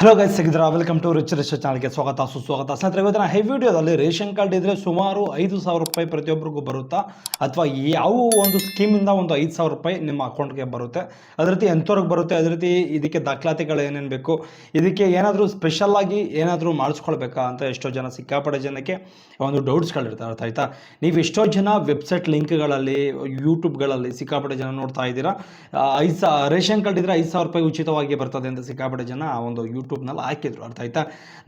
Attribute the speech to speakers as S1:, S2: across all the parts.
S1: Hello guys ಸಿಗಿದ್ರ? Welcome to rich rich ಚಾನಲ್ಗೆ ಸ್ವಾಗತ, ಸುಸ್ವಾಗತ. ಸ್ನೇಹಿತರೆ, ಇವತ್ತಿನ ಹೈ ವಿಡಿಯೋದಲ್ಲಿ ರೇಷನ್ ಕಾರ್ಡ್ ಇದ್ರೆ ಸುಮಾರು ಐದು ಸಾವಿರ ರೂಪಾಯಿ ಪ್ರತಿಯೊಬ್ಬರಿಗೂ ಬರುತ್ತಾ? ಅಥವಾ ಯಾವ ಒಂದು ಸ್ಕೀಮಿಂದ ಒಂದು ಐದು ಸಾವಿರ ರೂಪಾಯಿ ನಿಮ್ಮ ಅಕೌಂಟ್ಗೆ ಬರುತ್ತೆ? ಅದೇ ರೀತಿ ಎಂಥವ್ರಿಗೆ ಬರುತ್ತೆ? ಅದೇ ರೀತಿ ಇದಕ್ಕೆ ದಾಖಲಾತಿಗಳು ಏನೇನು ಬೇಕು? ಇದಕ್ಕೆ ಏನಾದರೂ ಸ್ಪೆಷಲ್ ಆಗಿ ಏನಾದರೂ ಮಾಡಿಸ್ಕೊಳ್ಬೇಕಾ ಅಂತ ಎಷ್ಟೋ ಜನ ಸಿಕ್ಕಾಪಡೆ ಜನಕ್ಕೆ ಒಂದು ಡೌಟ್ಸ್ಗಳಿರ್ತಾರೆ ಅರ್ಥ ಆಯ್ತಾ? ನೀವು ಎಷ್ಟೋ ಜನ ವೆಬ್ಸೈಟ್ ಲಿಂಕ್ಗಳಲ್ಲಿ ಯೂಟ್ಯೂಬ್ಗಳಲ್ಲಿ ಸಿಕ್ಕಾಪಡೆ ಜನ ನೋಡ್ತಾ ಇದ್ದೀರಾ? ಐದು ರೇಷನ್ ಕಾರ್ಡ್ ಇದ್ರೆ ಐದು ಸಾವಿರ ರೂಪಾಯಿ ಉಚಿತವಾಗಿ ಬರ್ತದೆ ಅಂತ ಸಿಕ್ಕಾಪಡೆ ಜನ ಆ ಒಂದು ಯೂಟ್ಯೂಬ್ನಲ್ಲಿ ಹಾಕಿದ್ರು, ಅರ್ಥ ಆಯ್ತಾ?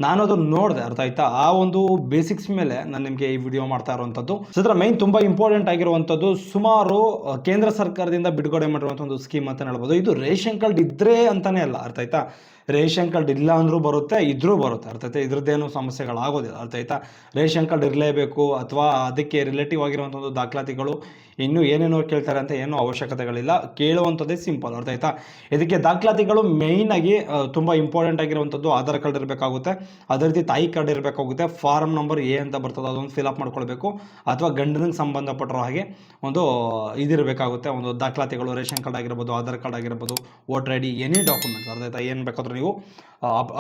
S1: ನಾನು ಅದನ್ನು ನೋಡಿದೆ, ಅರ್ಥ ಆಯ್ತಾ? ಆ ಒಂದು ಬೇಸಿಕ್ಸ್ ಮೇಲೆ ನಾನು ನಿಮಗೆ ಈ ವಿಡಿಯೋ ಮಾಡ್ತಾ ಇರುವಂಥದ್ದು. ಸದ್ರ ಮೈನ್ ತುಂಬ ಇಂಪಾರ್ಟೆಂಟ್ ಆಗಿರುವಂಥದ್ದು ಸುಮಾರು ಕೇಂದ್ರ ಸರ್ಕಾರದಿಂದ ಬಿಡುಗಡೆ ಮಾಡಿರುವಂಥ ಒಂದು ಸ್ಕೀಮ್ ಅಂತ ಹೇಳ್ಬೋದು. ಇದು ರೇಷನ್ ಕಾರ್ಡ್ ಇದ್ದರೆ ಅಂತಾನೆ ಅಲ್ಲ, ಅರ್ಥ ಆಯ್ತಾ? ರೇಷನ್ ಕಾರ್ಡ್ ಇಲ್ಲ ಅಂದರೂ ಬರುತ್ತೆ, ಇದ್ರೂ ಬರುತ್ತೆ. ಅರ್ಥ ಆಯ್ತಾ? ಇದ್ರದ್ದೇನು ಸಮಸ್ಯೆಗಳಾಗೋದಿಲ್ಲ. ಅರ್ಥ ಆಯ್ತಾ? ರೇಷನ್ ಕಾರ್ಡ್ ಇರಲೇಬೇಕು ಅಥವಾ ಅದಕ್ಕೆ ರಿಲೇಟಿವ್ ಆಗಿರುವಂಥ ಒಂದು ದಾಖಲಾತಿಗಳು ಇನ್ನೂ ಏನೇನೋ ಕೇಳ್ತಾರೆ ಅಂತ ಏನೂ ಅವಶ್ಯಕತೆಗಳಿಲ್ಲ. ಕೇಳುವಂಥದ್ದೇ ಸಿಂಪಲ್ ಅರ್ಥ ಆಯ್ತಾ? ಇದಕ್ಕೆ ದಾಖಲಾತಿಗಳು ಮೇಯ್ನಾಗಿ ತುಂಬ ಇಂಪಾರ್ಟೆಂಟ್ ಆಗಿರುವಂಥದ್ದು ಆಧಾರ್ ಕಾರ್ಡ್ ಇರಬೇಕಾಗುತ್ತೆ. ಅದೇ ರೀತಿ ತಾಯಿ ಕಾರ್ಡ್ ಇರಬೇಕಾಗುತ್ತೆ. ಫಾರ್ಮ್ ನಂಬರ್ ಎ ಅಂತ ಬರ್ತದೆ. ಅದೊಂದು ಫಿಲಪ್ ಮಾಡ್ಕೊಳ್ಬೇಕು. ಅಥವಾ ಗಂಡನಿಗೆ ಸಂಬಂಧಪಟ್ಟಿರೋ ಹಾಗೆ ಒಂದು ಇದಿರಬೇಕಾಗುತ್ತೆ. ಒಂದು ದಾಖಲಾತಿಗಳು, ರೇಷನ್ ಕಾರ್ಡ್ ಆಗಿರ್ಬೋದು, ಆಧಾರ್ ಕಾರ್ಡ್ ಆಗಿರ್ಬೋದು, voter I D, any documents. ಅರ್ಥ ಆಯ್ತಾ? ಏನು ಬೇಕಾದ್ರೂ ನೀವು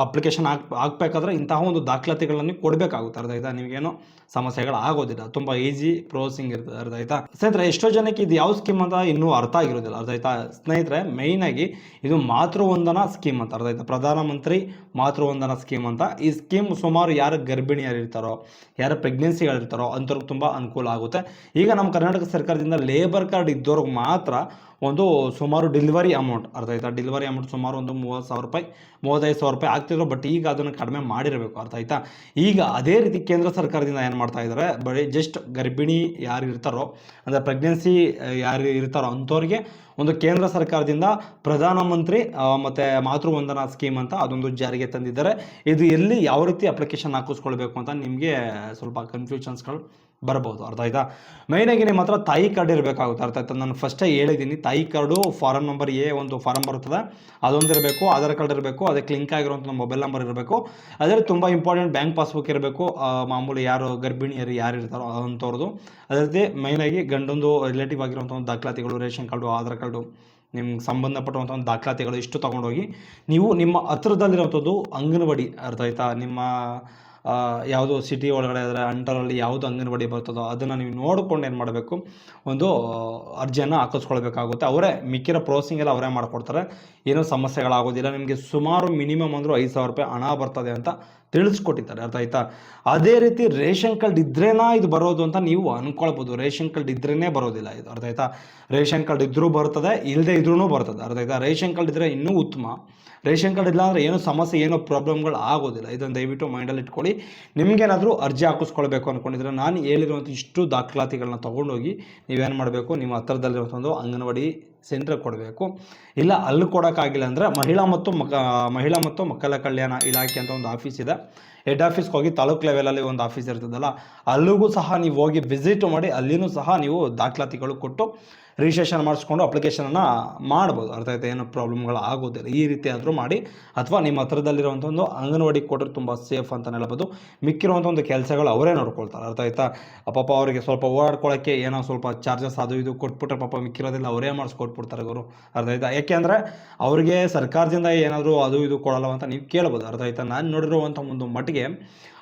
S1: ಅಪ್ಲಿಕೇಶನ್ ಹಾಕ್, ಹಾಕ್ಬೇಕಾದ್ರೆ ಇಂತಹ ಒಂದು ದಾಖಲಾತಿಗಳನ್ನು ಕೊಡಬೇಕಾಗುತ್ತೆ, ಅರ್ಧ ಆಯ್ತಾ? ನಿಮಗೇನು ಸಮಸ್ಯೆಗಳು ಆಗೋದಿಲ್ಲ. ತುಂಬ ಈಸಿ ಪ್ರೋಸಿಂಗ್ ಇರ್ತದೆ, ಅರ್ಧ ಆಯ್ತಾ? ಸ್ನೇಹಿತರೆ, ಎಷ್ಟೋ ಜನಕ್ಕೆ ಇದು ಯಾವ ಸ್ಕೀಮ್ ಅಂತ ಇನ್ನೂ ಅರ್ಥ ಆಗಿರೋದಿಲ್ಲ, ಅರ್ಧ ಆಯ್ತಾ? ಸ್ನೇಹಿತರೆ ಮೇಯ್ನಾಗಿ ಇದು ಮಾತೃವಂದನ ಸ್ಕೀಮ್ ಅಂತ, ಅರ್ಧ ಆಯ್ತಾ? ಪ್ರಧಾನಮಂತ್ರಿ ಮಾತೃವಂದನಾ ಸ್ಕೀಮ್ ಅಂತ. ಈ ಸ್ಕೀಮ್ ಸುಮಾರು ಯಾರು ಗರ್ಭಿಣಿಯರು ಇರ್ತಾರೋ ಯಾರು ಪ್ರೆಗ್ನೆನ್ಸಿಗಳಿರ್ತಾರೋ ಅಂಥವ್ರಿಗೆ ತುಂಬ ಅನುಕೂಲ ಆಗುತ್ತೆ. ಈಗ ನಮ್ಮ ಕರ್ನಾಟಕ ಸರ್ಕಾರದಿಂದ ಲೇಬರ್ ಕಾರ್ಡ್ ಇದ್ದವ್ರಿಗೆ ಮಾತ್ರ ಒಂದು ಸುಮಾರು ಡೆಲಿವರಿ ಅಮೌಂಟ್ ಅರ್ಥ ಆಯ್ತಾ? ಡೆಲಿವರಿ ಅಮೌಂಟ್ ಸುಮಾರು ಒಂದು ಮೂವತ್ತು ಸಾವಿರ ರೂಪಾಯಿ, ಮೂವತ್ತೈದು ಸಾವಿರ ರೂಪಾಯಿ ಆಗ್ತಿದ್ರು ಬಟ್ ಈಗ ಅದನ್ನು ಕಡಿಮೆ ಮಾಡಿರಬೇಕು, ಅರ್ಥ ಆಯ್ತಾ? ಈಗ ಅದೇ ರೀತಿ ಕೇಂದ್ರ ಸರ್ಕಾರದಿಂದ ಏನು ಮಾಡ್ತಾ ಇದ್ದಾರೆ ಬರೀ ಜಸ್ಟ್ ಗರ್ಭಿಣಿ ಯಾರು ಇರ್ತಾರೋ, ಅಂದರೆ ಪ್ರೆಗ್ನೆನ್ಸಿ ಯಾರು ಇರ್ತಾರೋ ಅಂಥವ್ರಿಗೆ ಒಂದು ಕೇಂದ್ರ ಸರ್ಕಾರದಿಂದ ಪ್ರಧಾನಮಂತ್ರಿ ಮತ್ತು ಮಾತೃವಂದನಾ ಸ್ಕೀಮ್ ಅಂತ ಅದೊಂದು ಜಾರಿಗೆ ತಂದಿದ್ದಾರೆ. ಇದು ಎಲ್ಲಿ ಯಾವ ರೀತಿ ಅಪ್ಲಿಕೇಶನ್ ಹಾಕಿಸ್ಕೊಳ್ಬೇಕು ಅಂತ ನಿಮಗೆ ಸ್ವಲ್ಪ ಕನ್ಫ್ಯೂಷನ್ಸ್ಗಳು ಬರಬಹುದು. ಅರ್ಥ ಆಯ್ತಾ? ಆಗಿ ನಿಮ್ಮ ಹತ್ರ ತಾಯಿ ಕಾರ್ಡ್ ಇರಬೇಕಾಗುತ್ತೆ. ಅರ್ಥ ಆಯ್ತಾ? ನಾನು ಫಸ್ಟೇ ಹೇಳಿದ್ದೀನಿ, ತಾಯಿ ಕಾರ್ಡು ಫಾರಮ್ ನಂಬರ್ ಎ ಒಂದು ಫಾರಮ್ ಬರ್ತದೆ ಅದೊಂದು ಇರಬೇಕು, ಆಧಾರ್ ಕಾರ್ಡ್ ಇರಬೇಕು, ಅದಕ್ಕೆ ಲಿಂಕ್ ಆಗಿರುವಂಥ ಮೊಬೈಲ್ ನಂಬರ್ ಇರಬೇಕು. ಅದರಲ್ಲಿ ತುಂಬ ಇಂಪಾರ್ಟೆಂಟ್ ಬ್ಯಾಂಕ್ ಪಾಸ್ಬುಕ್ ಇರಬೇಕು. ಮಾಮೂಲಿ ಯಾರು ಗರ್ಭಿಣಿಯರು ಯಾರು ಇರ್ತಾರೋ ಅಂತವ್ರದ್ದು ಅದೇ ರೀತಿ ಮೈನಾಗಿ ಗಂಡೊಂದು ರಿಲೇಟಿವ್ ಆಗಿರುವಂಥ ದಾಖಲಾತಿಗಳು, ರೇಷನ್ ಕಾರ್ಡು, ಆಧಾರ್ ಕಾರ್ಡು ನಿಮ್ಗೆ ಸಂಬಂಧಪಟ್ಟಂಥ ಒಂದು ದಾಖಲಾತಿಗಳು ಇಷ್ಟು ತೊಗೊಂಡೋಗಿ ನೀವು ನಿಮ್ಮ ಹತ್ರದಲ್ಲಿರುವಂಥದ್ದು ಅಂಗನವಾಡಿ ಅರ್ಥ ಆಯ್ತಾ? ನಿಮ್ಮ ಯಾವುದು ಸಿಟಿ ಒಳಗಡೆ ಆದರೆ ಅಂಟರಲ್ಲಿ ಯಾವುದು ಅಂಗನವಾಡಿ ಬರ್ತದೋ ಅದನ್ನು ನೀವು ನೋಡಿಕೊಂಡು ಏನು ಮಾಡಬೇಕು? ಒಂದು ಅರ್ಜಿಯನ್ನು ಹಾಕಿಸ್ಕೊಳ್ಬೇಕಾಗುತ್ತೆ. ಅವರೇ ಮಿಕ್ಕಿರೋ ಪ್ರೋಸಿಂಗ್ ಎಲ್ಲ ಅವರೇ ಮಾಡಿಕೊಡ್ತಾರೆ. ಏನೂ ಸಮಸ್ಯೆಗಳಾಗೋದಿಲ್ಲ. ನಿಮಗೆ ಸುಮಾರು ಮಿನಿಮಮ್ ಅಂದರೂ ಐದು ಸಾವಿರ ರೂಪಾಯಿ ಹಣ ಬರ್ತದೆ ಅಂತ ತಿಳಿಸ್ಕೊಟ್ಟಿದ್ದಾರೆ. ಅರ್ಥ ಆಯ್ತಾ? ಅದೇ ರೀತಿ ರೇಷನ್ ಕಾರ್ಡ್ ಇದ್ರೇನಾ ಇದು ಬರೋದು ಅಂತ ನೀವು ಅಂದ್ಕೊಳ್ಬೋದು ರೇಷನ್ ಕಾರ್ಡ್ ಇದ್ರೇ ಬರೋದಿಲ್ಲ ಇದು. ಅರ್ಥ ಆಯ್ತಾ? ರೇಷನ್ ಕಾರ್ಡ್ ಇದ್ದರೂ ಬರ್ತದೆ ಇಲ್ಲದೆ ಇದ್ರೂ ಬರ್ತದೆ. ಅರ್ಥ ಆಯ್ತಾ? ರೇಷನ್ ಕಾರ್ಡ್ ಇದ್ದರೆ ಇನ್ನೂ ಉತ್ತಮ. ರೇಷನ್ ಕಾರ್ಡ್ ಇಲ್ಲ ಅಂದರೆ ಏನೂ ಸಮಸ್ಯೆ, ಏನೋ ಪ್ರಾಬ್ಲಮ್ಗಳು ಆಗೋದಿಲ್ಲ. ಇದನ್ನು ದಯವಿಟ್ಟು ಮೈಂಡಲ್ಲಿ ಇಟ್ಕೊಳ್ಳಿ. ನಿಮಗೇನಾದರೂ ಅರ್ಜಿ ಹಾಕಿಸ್ಕೊಳ್ಬೇಕು ಅಂದ್ಕೊಂಡಿದ್ರೆ ನಾನು ಹೇಳಿರುವಂಥ ಇಷ್ಟು ದಾಖಲಾತಿಗಳನ್ನ ತೊಗೊಂಡೋಗಿ ನೀವೇನು ಮಾಡಬೇಕು? ನಿಮ್ಮ ಹತ್ರದಲ್ಲಿರುವಂಥ ಒಂದು ಅಂಗನವಾಡಿ ಸೆಂಟ್ರಿಗೆ ಕೊಡಬೇಕು. ಇಲ್ಲ, ಅಲ್ಲಿ ಕೊಡೋಕ್ಕಾಗಿಲ್ಲ ಅಂದರೆ ಮಹಿಳಾ ಮತ್ತು ಮಕ, ಮಹಿಳಾ ಮತ್ತು ಮಕ್ಕಳ ಕಲ್ಯಾಣ ಇಲಾಖೆ ಅಂತ ಒಂದು ಆಫೀಸ್ ಇದೆ. ಹೆಡ್ ಆಫೀಸ್ಗೆ ಹೋಗಿ ತಾಲೂಕು ಲೆವೆಲಲ್ಲಿ ಒಂದು ಆಫೀಸ್ ಇರ್ತದಲ್ಲ, ಅಲ್ಲಿಗೂ ಸಹ ನೀವು ಹೋಗಿ ವಿಸಿಟ್ ಮಾಡಿ, ಅಲ್ಲಿನೂ ಸಹ ನೀವು ದಾಖಲಾತಿಗಳು ಕೊಟ್ಟು ರಿಜಿಸ್ಟ್ರೇಷನ್ ಮಾಡಿಸ್ಕೊಂಡು ಅಪ್ಲಿಕೇಶನನ್ನು ಮಾಡ್ಬೋದು. ಅರ್ಥ ಆಯ್ತಾ? ಏನು ಪ್ರಾಬ್ಲಮ್ಗಳು ಆಗೋದಿಲ್ಲ. ಈ ರೀತಿ ಆದರೂ ಮಾಡಿ, ಅಥವಾ ನಿಮ್ಮ ಹತ್ರದಲ್ಲಿರುವಂಥ ಒಂದು ಅಂಗನವಾಡಿ ಕೊಟ್ಟರೆ ತುಂಬ ಸೇಫ್ ಅಂತಲೇ ಹೇಳ್ಬೋದು. ಮಿಕ್ಕಿರುವಂಥ ಒಂದು ಕೆಲಸಗಳು ಅವರೇ ನೋಡ್ಕೊಳ್ತಾರೆ. ಅರ್ಥ ಆಯ್ತಾ? ಪಾಪ ಅವರಿಗೆ ಸ್ವಲ್ಪ ಓಡಾಡ್ಕೊಳ್ಳೋಕ್ಕೆ ಏನೋ ಸ್ವಲ್ಪ ಚಾರ್ಜಸ್ ಅದು ಇದು ಕೊಟ್ಬಿಟ್ರೆ ಪಾಪ ಮಿಕ್ಕಿರೋದಿಲ್ಲ ಅವರೇ ಮಾಡಿಸ್ಕೊಟ್ಬಿಡ್ತಾರೆ ಅವರು ಅರ್ಧ ಆಯ್ತಾ? ಯಾಕೆಂದರೆ ಅವರಿಗೆ ಸರ್ಕಾರದಿಂದ ಏನಾದರೂ ಅದು ಇದು ಕೊಡಲ್ಲ ಅಂತ ನೀವು ಕೇಳ್ಬೋದು, ಅರ್ಥ ಆಯ್ತಾ? ನಾನು ನೋಡಿರುವಂಥ ಒಂದು ಮಟ್ಟಿಗೆ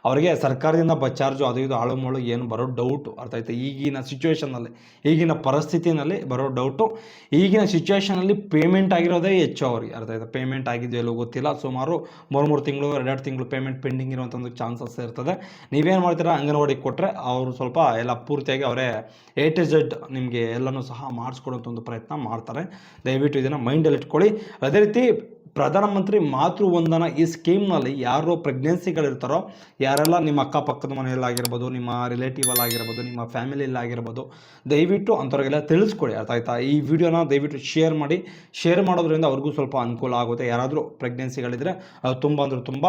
S1: ಅವರಿಗೆ ಸರ್ಕಾರದಿಂದ ಬಸ್ ಚಾರ್ಜು ಅದು ಇದು ಆಳು ಮುಳು ಏನು ಬರೋ ಡೌಟು ಅರ್ಥ ಆಯ್ತಾ? ಈಗಿನ ಸಿಚುವೇಷನಲ್ಲಿ ಈಗಿನ ಪರಿಸ್ಥಿತಿನಲ್ಲಿ ಬರೋ ಡೌಟು ಈಗಿನ ಸಿಚುವೇಷನಲ್ಲಿ ಪೇಮೆಂಟ್ ಆಗಿರೋದೇ ಹೆಚ್ಚು ಅವರಿಗೆ, ಅರ್ಥ ಆಯ್ತಾ? ಪೇಮೆಂಟ್ ಆಗಿದೆಯೋ ಎಲ್ಲೋ ಗೊತ್ತಿಲ್ಲ. ಸುಮಾರು ಮೂರು ಮೂರು ತಿಂಗಳು, ಎರಡೆರಡು ತಿಂಗಳು ಪೇಮೆಂಟ್ ಪೆಂಡಿಂಗ್ ಇರುವಂಥ ಒಂದು ಚಾನ್ಸಸ್ ಇರ್ತದೆ. ನೀವೇನು ಮಾಡ್ತೀರಾ? ಅಂಗನವಾಡಿಗೆ ಕೊಟ್ಟರೆ ಅವರು ಸ್ವಲ್ಪ ಎಲ್ಲ ಪೂರ್ತಿಯಾಗಿ ಅವರೇ ಎ ಟು ಜೆಡ್ ನಿಮಗೆ ಎಲ್ಲನೂ ಸಹ ಮಾಡಿಸ್ಕೊಡೋಂಥ ಒಂದು ಪ್ರಯತ್ನ ಮಾಡ್ತಾರೆ. ದಯವಿಟ್ಟು ಇದನ್ನು ಮೈಂಡಲ್ಲಿ ಇಟ್ಕೊಳ್ಳಿ. ಅದೇ ರೀತಿ ಪ್ರಧಾನಮಂತ್ರಿ ಮಾತೃವಂದನ ಈ ಸ್ಕೀಮ್ನಲ್ಲಿ ಯಾರು ಪ್ರೆಗ್ನೆನ್ಸಿಗಳಿರ್ತಾರೋ ಯಾರೆಲ್ಲ ನಿಮ್ಮ ಅಕ್ಕಪಕ್ಕದ ಮನೆಯಲ್ಲಾಗಿರ್ಬೋದು, ನಿಮ್ಮ ರಿಲೇಟಿವಲ್ಲಾಗಿರ್ಬೋದು ನಿಮ್ಮ ಫ್ಯಾಮಿಲಿಯಲ್ಲಾಗಿರ್ಬೋದು ದಯವಿಟ್ಟು ಅಂಥವ್ರಿಗೆಲ್ಲ ತಿಳಿಸ್ಕೊಡಿ ಅರ್ಥ ಆಯ್ತಾ ಈ ವಿಡಿಯೋನ ದಯವಿಟ್ಟು ಶೇರ್ ಮಾಡಿ. ಶೇರ್ ಮಾಡೋದ್ರಿಂದ ಅವ್ರಿಗೂ ಸ್ವಲ್ಪ ಅನುಕೂಲ ಆಗುತ್ತೆ. ಯಾರಾದರೂ ಪ್ರೆಗ್ನೆನ್ಸಿಗಳಿದ್ರೆ ಅದು ತುಂಬ ಅಂದರೆ ತುಂಬ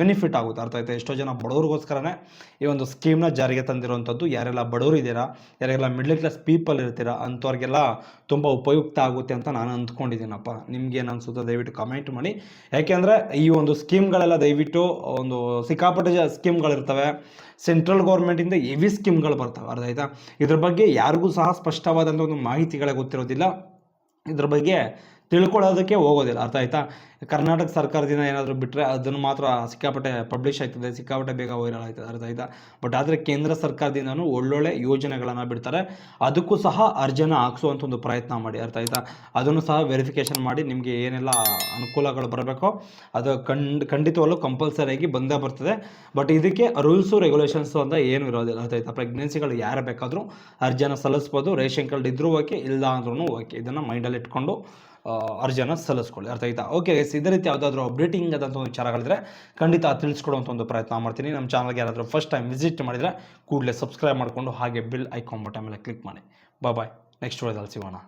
S1: ಬೆನಿಫಿಟ್ ಆಗುತ್ತೆ. ಅರ್ಥ ಆಯ್ತಾ? ಎಷ್ಟೋ ಜನ ಬಡವ್ರಿಗೋಸ್ಕರನೇ ಈ ಒಂದು ಸ್ಕೀಮ್ನ ಜಾರಿಗೆ ತಂದಿರುವಂಥದ್ದು. ಯಾರೆಲ್ಲ ಬಡವರು ಇದ್ದೀರಾ ಯಾರೆಲ್ಲ ಮಿಡ್ಲ್ ಕ್ಲಾಸ್ ಪೀಪಲ್ ಇರ್ತೀರಾ, ಅಂಥವ್ರಿಗೆಲ್ಲ ತುಂಬ ಉಪಯುಕ್ತ ಆಗುತ್ತೆ ಅಂತ ನಾನು ಅಂದ್ಕೊಂಡಿದ್ದೀನಪ್ಪ. ನಿಮ್ಗೇನು ಅನಿಸುತ್ತೆ ದಯವಿಟ್ಟು ಕಮೆಂಟ್ ಮಾಡಿ. ಯಾಕೆಂದರೆ ಈ ಒಂದು ಸ್ಕೀಮ್ಗಳೆಲ್ಲ ದಯವಿಟ್ಟು ಒಂದು ಸಿಕ್ಕಾಪಟ್ಟೆ ಸ್ಕೀಮ್ಗಳಿರ್ತವೆ ಸೆಂಟ್ರಲ್ ಗೌರ್ಮೆಂಟಿಂದ ಹೆವಿ ಸ್ಕೀಮ್ಗಳು ಬರ್ತವೆ. ಅರ್ಧ ಆಯ್ತಾ? ಇದ್ರ ಬಗ್ಗೆ ಯಾರಿಗೂ ಸಹ ಸ್ಪಷ್ಟವಾದಂಥ ಒಂದು ಮಾಹಿತಿಗಳೇ ಗೊತ್ತಿರೋದಿಲ್ಲ. ಇದ್ರ ಬಗ್ಗೆ ತಿಳ್ಕೊಳ್ಳೋದಕ್ಕೆ ಹೋಗೋದಿಲ್ಲ, ಅರ್ಥ ಆಯ್ತಾ? ಕರ್ನಾಟಕ ಸರ್ಕಾರದಿಂದ ಏನಾದರೂ ಬಿಟ್ಟರೆ ಅದನ್ನು ಮಾತ್ರ ಸಿಕ್ಕಾಪಟ್ಟೆ ಪಬ್ಲಿಷ್ ಆಗ್ತದೆ, ಸಿಕ್ಕಾಪಟ್ಟೆ ಬೇಗ ವೈರಲ್ ಆಗ್ತದೆ, ಅರ್ಥ ಆಯ್ತಾ? ಬಟ್ ಆದರೆ ಕೇಂದ್ರ ಸರ್ಕಾರದಿಂದನೂ ಒಳ್ಳೊಳ್ಳೆ ಯೋಜನೆಗಳನ್ನು ಬಿಡ್ತಾರೆ. ಅದಕ್ಕೂ ಸಹ ಅರ್ಜನ ಹಾಕ್ಸುವಂಥ ಒಂದು ಪ್ರಯತ್ನ ಮಾಡಿ, ಅರ್ಥ ಆಯ್ತಾ? ಅದನ್ನು ಸಹ ವೆರಿಫಿಕೇಷನ್ ಮಾಡಿ ನಿಮಗೆ ಏನೆಲ್ಲ ಅನುಕೂಲಗಳು ಬರಬೇಕೋ ಅದು ಕಂಡ್ ಖಂಡಿತವಾಗ್ಲೂ ಕಂಪಲ್ಸರಿಯಾಗಿ ಬಂದೇ ಬರ್ತದೆ. ಬಟ್ ಇದಕ್ಕೆ ರೂಲ್ಸು ರೆಗ್ಯುಲೇಷನ್ಸು ಅಂತ ಏನು ಇರೋದಿಲ್ಲ, ಅರ್ಥ ಆಯ್ತಾ? ಪ್ರೆಗ್ನೆನ್ಸಿಗಳು ಯಾರು ಬೇಕಾದರೂ ಅರ್ಜನ ಸಲ್ಲಿಸ್ಬೋದು, ರೇಷನ್ ಕಾರ್ಡ್ ಇದ್ರೂ ಓಕೆ ಇಲ್ಲ ಅಂದ್ರೂ ಓಕೆ. ಇದನ್ನು ಮೈಂಡಲ್ಲಿ ಇಟ್ಕೊಂಡು ಆ, ಅರ್ಜಿನ ಸಲ್ಲಿಸ್ಕೊಳ್ಳಿ. ಅರ್ಥ ಆಯ್ತಾ? ಓಕೆ ಗೈಸ್ ಇದೇ ರೀತಿ ಯಾವುದಾದ್ರೂ ಅಪ್ಡೇಟಿಂಗ್ ಆದಂಥ ಒಂದು ವಿಚಾರಗಳಿದ್ರೆ ಖಂಡಿತ ತಿಳಿಸ್ಕೊಡುವಂಥ ಒಂದು ಪ್ರಯತ್ನ ಮಾಡ್ತೀನಿ. ನಮ್ಮ ಚಾನಲ್ಗೆ ಯಾರಾದರೂ ಫಸ್ಟ್ ಟೈಮ್ ವಿಸಿಟ್ ಮಾಡಿದರೆ ಕೂಡಲೇ ಸಬ್ಸ್ಕ್ರೈಬ್ ಮಾಡಿಕೊಂಡು ಹಾಗೆ ಬಿಲ್ ಐಕಾನ್ ಬಟನ್ ಮೇಲೆ ಕ್ಲಿಕ್ ಮಾಡಿ. ಬಾಯ್ ನೆಕ್ಸ್ಟ್ ವಿಡಿಯೋದಲ್ಲಿ ಸಿಗೋಣ.